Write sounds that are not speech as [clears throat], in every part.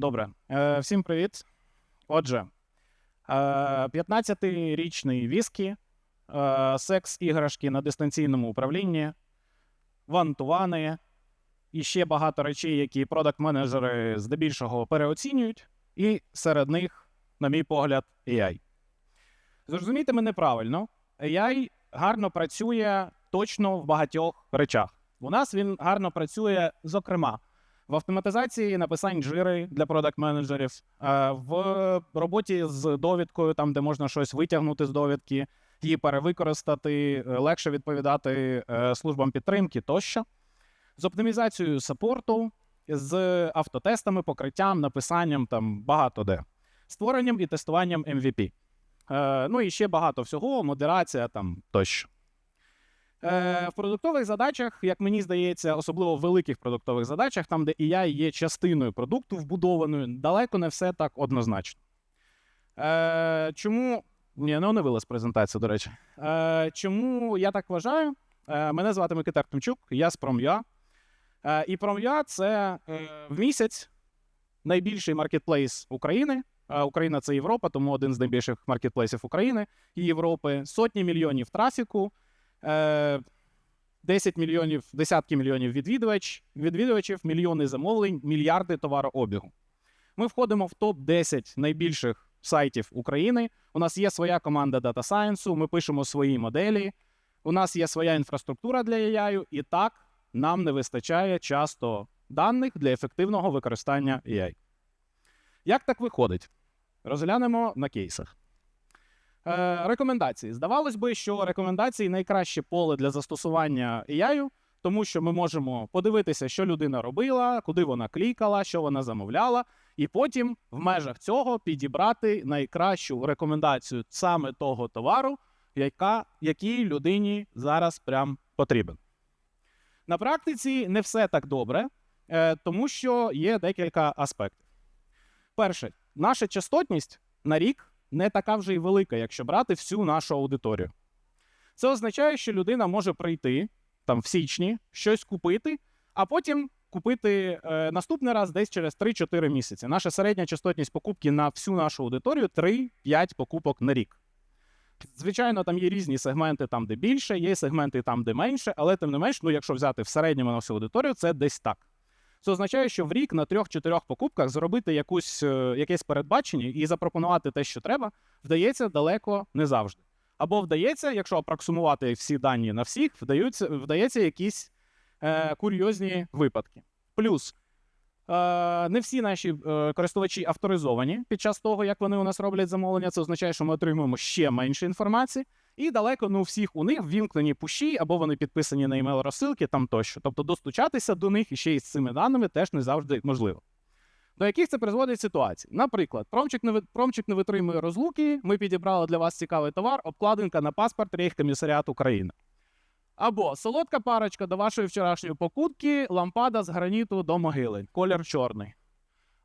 Добре, Е, всім привіт. Отже, е, 15-річний віскі, е, секс-іграшки на дистанційному управлінні, вантувани і ще багато речей, які продакт-менеджери здебільшого переоцінюють, і серед них, на мій погляд, AI. Зрозумійте мене правильно, AI гарно працює точно в багатьох речах. У нас він гарно працює, зокрема, в автоматизації написань жири для продакт-менеджерів, в роботі з довідкою, там де можна щось витягнути з довідки, її перевикористати, е, легше відповідати е, службам підтримки тощо, з оптимізацією саппорту, з автотестами, покриттям, написанням там багато де, створенням і тестуванням MVP. Е, Ну і ще багато всього, модерація там тощо. Е, в продуктових задачах, як мені здається, особливо в великих продуктових задачах, там, де AI є частиною продукту вбудованою, далеко не все так однозначно. Е, чому. Ні, не оновилась презентація, до речі. Е, чому я так вважаю? Е, мене звати Микита Артемчук, я з Пром'я. Е, і Пром'я це е, в місяць найбільший маркетплейс України. Е, Україна це Європа, тому один з найбільших маркетплейсів України і Європи. Сотні мільйонів трафіку, е, 10 мільйонів, десятки мільйонів відвідувач, відвідувачів, мільйони замовлень, мільярди товарообігу. Ми входимо в топ-10 найбільших сайтів України. У нас є своя команда Data Science, ми пишемо свої моделі. У нас є своя інфраструктура для AI, і так нам не вистачає часто даних для ефективного використання AI. Як так виходить? Розглянемо на кейсах. Е, рекомендації. Здавалось би, що рекомендації найкраще поле для застосування AI, тому що ми можемо подивитися, що людина робила, куди вона клікала, що вона замовляла, і потім в межах цього підібрати найкращу рекомендацію саме того товару, яка, якій людині зараз прям потрібен. На практиці не все так добре, е, тому що є декілька аспектів. Перше, наша частотність на рік не така вже й велика, якщо брати всю нашу аудиторію. Це означає, що людина може прийти там в січні, щось купити, а потім купити е, наступний раз десь через 3-4 місяці. Наша середня частотність покупки на всю нашу аудиторію 3-5 покупок на рік. Звичайно, там є різні сегменти, там, де більше, є сегменти там, де менше, але тим не менш, ну, якщо взяти в середньому на всю аудиторію, це десь так. Це означає, що в рік на трьох-чотирьох покупках зробити якусь, е, якесь передбачення і запропонувати те, що треба, вдається далеко не завжди. Або вдається, якщо апроксимувати всі дані на всіх, вдаються, вдається якісь е, курйозні випадки. Плюс е, не всі наші е, користувачі авторизовані під час того, як вони у нас роблять замовлення. Це означає, що ми отримуємо ще менше інформації, і далеко не у всіх у них ввімкнені пуші, або вони підписані на імейл розсилки там тощо. Тобто достучатися до них і ще із цими даними теж не завжди можливо. До яких це призводить ситуацій? Наприклад, промчик не, промчик не витримує розлуки, ми підібрали для вас цікавий товар, обкладинка на паспорт Рейхкомісаріат України. Або солодка парочка до вашої вчорашньої покупки, лампада з граніту до могили, колір чорний.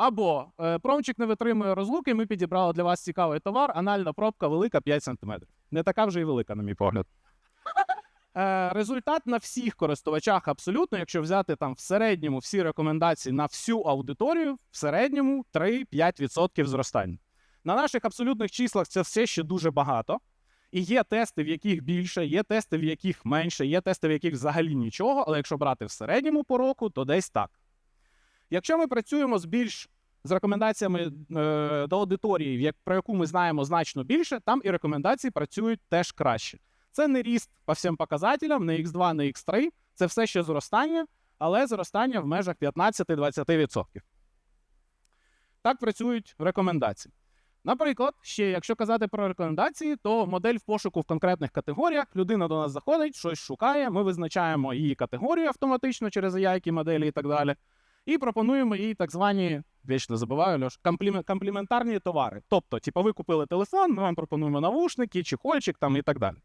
Або е, промчик не витримує розлуки, ми підібрали для вас цікавий товар, анальна пробка велика 5 см. Не така вже й велика, на мій погляд. Е, результат на всіх користувачах абсолютно, якщо взяти там в середньому всі рекомендації на всю аудиторію, в середньому 3-5% зростання. На наших абсолютних числах це все ще дуже багато. І є тести, в яких більше, є тести, в яких менше, є тести, в яких взагалі нічого, але якщо брати в середньому по року, то десь так. Якщо ми працюємо з більш з рекомендаціями е, до аудиторії, як, про яку ми знаємо значно більше, там і рекомендації працюють теж краще. Це не ріст по всім показателям, не X2, не X3, це все ще зростання, але зростання в межах 15-20%. Так працюють рекомендації. Наприклад, ще якщо казати про рекомендації, то модель в пошуку в конкретних категоріях людина до нас заходить, щось шукає, ми визначаємо її категорію автоматично через AI, моделі і так далі. І пропонуємо їй так звані, вічно забуваю, Льош, комплімен- компліментарні товари. Тобто, типу, ви купили телефон, ми вам пропонуємо навушники, чехольчик там і так далі.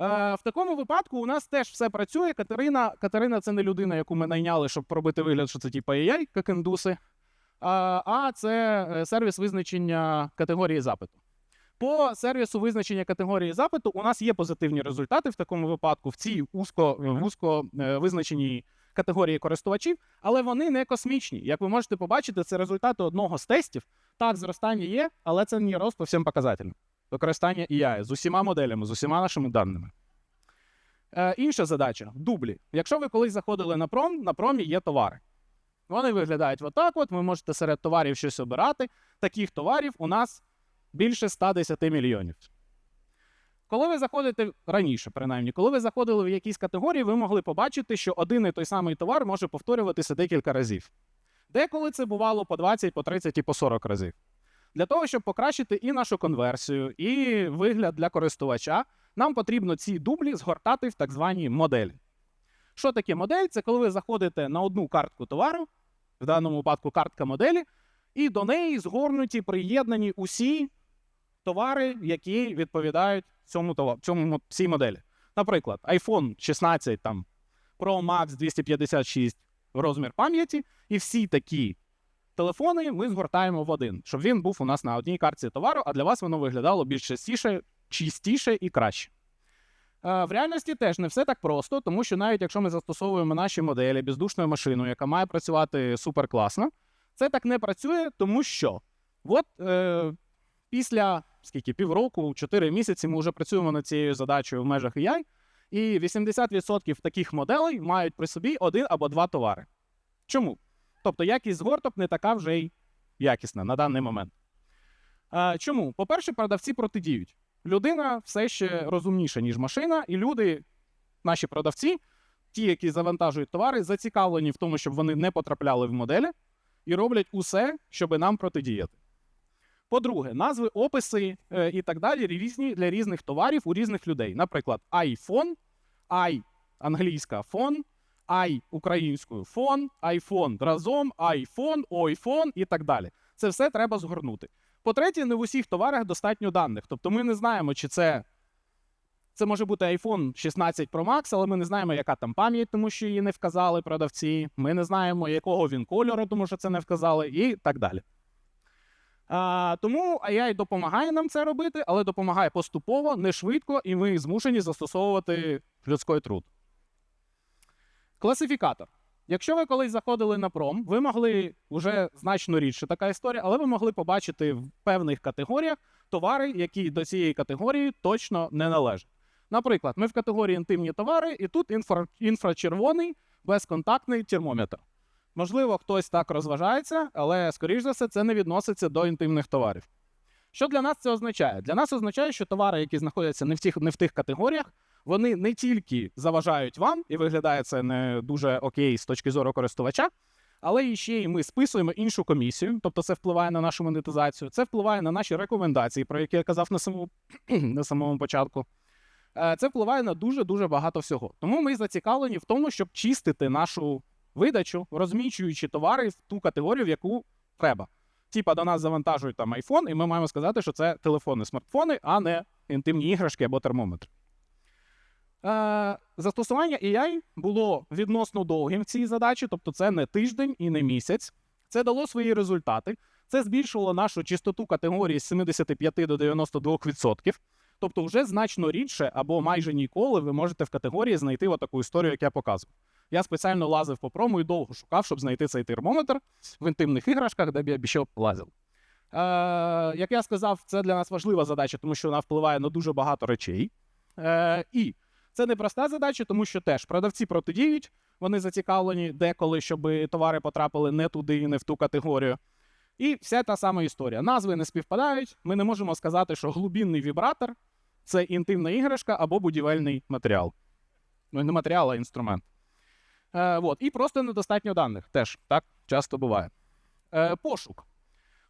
Е, в такому випадку у нас теж все працює. Катерина, Катерина це не людина, яку ми найняли, щоб пробити вигляд, що це типу AI, як індуси, а, а це е, сервіс визначення категорії запиту. По сервісу визначення категорії запиту у нас є позитивні результати в такому випадку в цій узко, вузько е, визначеній категорії користувачів, але вони не космічні. Як ви можете побачити, це результати одного з тестів. Так, зростання є, але це не рост по всім показателям. Використання AI з усіма моделями, з усіма нашими даними. Е, інша задача дублі. Якщо ви колись заходили на пром, на промі є товари. Вони виглядають отак: от ви можете серед товарів щось обирати. Таких товарів у нас більше 110 мільйонів. Коли ви заходите раніше, принаймні, коли ви заходили в якісь категорії, ви могли побачити, що один і той самий товар може повторюватися декілька разів. Деколи це бувало по 20, по 30 і по 40 разів. Для того, щоб покращити і нашу конверсію, і вигляд для користувача, нам потрібно ці дублі згортати в так звані моделі. Що таке модель? Це коли ви заходите на одну картку товару, в даному випадку картка моделі, і до неї згорнуті, приєднані усі товари, які відповідають цьому, товар- цьому цій моделі. Наприклад, iPhone 16 там, Pro Max 256 розмір пам'яті, і всі такі телефони ми згортаємо в один, щоб він був у нас на одній картці товару, а для вас воно виглядало більш частіше, чистіше і краще. Е, В реальності теж не все так просто, тому що навіть якщо ми застосовуємо наші моделі бездушною машиною, яка має працювати суперкласно, це так не працює, тому що от е, після скільки півроку, 4 місяці ми вже працюємо над цією задачею в межах AI, і 80% таких моделей мають при собі один або два товари. Чому? Тобто якість згорток не така вже й якісна на даний момент. Чому? По-перше, продавці протидіють. Людина все ще розумніша, ніж машина, і люди, наші продавці, ті, які завантажують товари, зацікавлені в тому, щоб вони не потрапляли в моделі, і роблять усе, щоб нам протидіяти. По-друге, назви, описи е, і так далі різні для різних товарів у різних людей. Наприклад, iPhone, i англійська фон, i українською фон, iPhone разом, iPhone, iPhone і так далі. Це все треба згорнути. По-третє, не в усіх товарах достатньо даних. Тобто ми не знаємо, чи це. Це може бути iPhone 16 Pro Max, але ми не знаємо, яка там пам'ять, тому що її не вказали продавці. Ми не знаємо, якого він кольору, тому що це не вказали, і так далі. А, тому AI допомагає нам це робити, але допомагає поступово, не швидко, і ми змушені застосовувати людський труд. Класифікатор. Якщо ви колись заходили на пром, ви могли вже значно рідше така історія, але ви могли побачити в певних категоріях товари, які до цієї категорії точно не належать. Наприклад, ми в категорії інтимні товари, і тут інфра... інфрачервоний безконтактний термометр. Можливо, хтось так розважається, але, скоріш за все, це не відноситься до інтимних товарів. Що для нас це означає? Для нас означає, що товари, які знаходяться не в тих, не в тих категоріях, вони не тільки заважають вам, і виглядає це не дуже окей з точки зору користувача, але і ще й ми списуємо іншу комісію, тобто це впливає на нашу монетизацію, це впливає на наші рекомендації, про які я казав на самому, [clears throat] на самому початку. Е, Це впливає на дуже-дуже багато всього. Тому ми зацікавлені в тому, щоб чистити нашу видачу, розміщуючи товари в ту категорію, в яку треба. Типа до нас завантажують там iPhone, і ми маємо сказати, що це телефони, смартфони, а не інтимні іграшки або термометр. Е, застосування AI було відносно довгим в цій задачі, тобто це не тиждень і не місяць. Це дало свої результати. Це збільшило нашу чистоту категорії з 75 до 92%. Тобто, вже значно рідше або майже ніколи ви можете в категорії знайти отаку історію, як я показував. Я спеціально лазив по прому і довго шукав, щоб знайти цей термометр в інтимних іграшках, де б я б ще лазив. Е, як я сказав, це для нас важлива задача, тому що вона впливає на дуже багато речей. Е, і це не проста задача, тому що теж продавці протидіють, вони зацікавлені деколи, щоб товари потрапили не туди і не в ту категорію. І вся та сама історія. Назви не співпадають. Ми не можемо сказати, що глубінний вібратор це інтимна іграшка або будівельний матеріал. Ну, не матеріал, а інструмент. Е, вот. І просто недостатньо даних. Теж так часто буває. Е, пошук.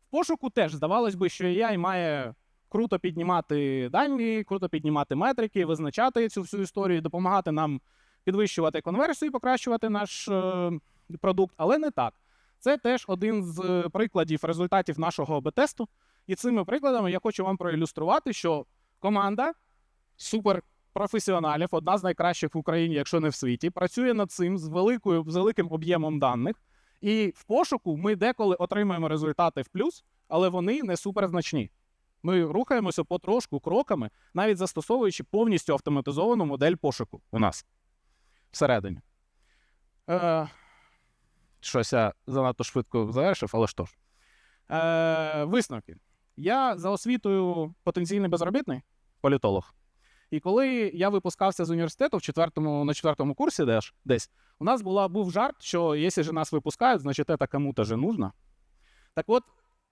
В пошуку теж здавалось би, що AI має круто піднімати дані, круто піднімати метрики, визначати цю всю історію, допомагати нам підвищувати конверсію, покращувати наш е, продукт, але не так. Це теж один з е, прикладів результатів нашого АБ-тесту. І цими прикладами я хочу вам проілюструвати, що команда суперпрофесіоналів, одна з найкращих в Україні, якщо не в світі, працює над цим з великою з великим об'ємом даних. І в пошуку ми деколи отримаємо результати в плюс, але вони не суперзначні. Ми рухаємося потрошку кроками, навіть застосовуючи повністю автоматизовану модель пошуку у нас всередині. Е, щось я занадто швидко завершив, але що ж. Е, висновки. Я за освітою потенційний безробітний політолог. І коли я випускався з університету в четвертому, на четвертому курсі десь, десь у нас була, був жарт, що якщо ж нас випускають, значить це кому-то же нужно. Так от,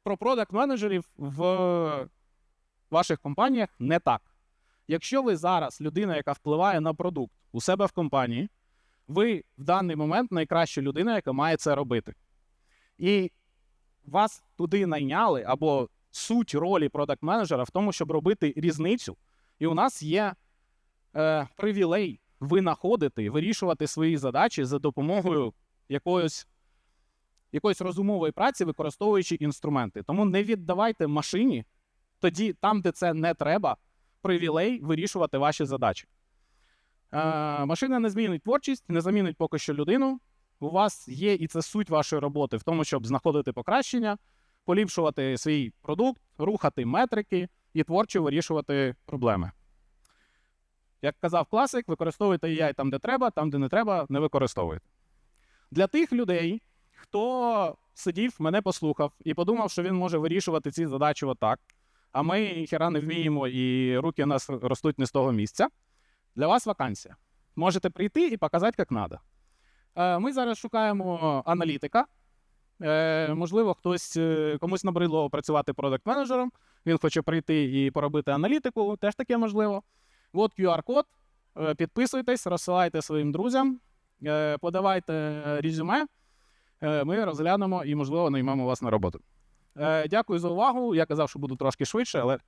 про продакт-менеджерів в ваших компаніях не так. Якщо ви зараз людина, яка впливає на продукт у себе в компанії, ви в даний момент найкраща людина, яка має це робити. І вас туди найняли, або суть ролі продакт-менеджера в тому, щоб робити різницю. І у нас є е, привілей винаходити, вирішувати свої задачі за допомогою якоїсь, якоїсь розумової праці, використовуючи інструменти. Тому не віддавайте машині тоді, там, де це не треба, привілей вирішувати ваші задачі. Е, машина не змінить творчість, не замінить поки що людину. У вас є і це суть вашої роботи в тому, щоб знаходити покращення, поліпшувати свій продукт, рухати метрики і творчо вирішувати проблеми. Як казав класик, використовуйте AI там, де треба, там, де не треба, не використовуйте. Для тих людей, хто сидів, мене послухав і подумав, що він може вирішувати ці задачі отак, а ми ніхера не вміємо, і руки у нас ростуть не з того місця. Для вас вакансія. Можете прийти і показати, як треба. Ми зараз шукаємо аналітика. Е, можливо, хтось е, комусь набридло працювати продакт-менеджером. Він хоче прийти і поробити аналітику, теж таке можливо. От QR-код. Е, Підписуйтесь, розсилайте своїм друзям, е, подавайте резюме. Е, Ми розглянемо і, можливо, наймемо вас на роботу. Дякую за увагу. Я казав, що буду трошки швидше, але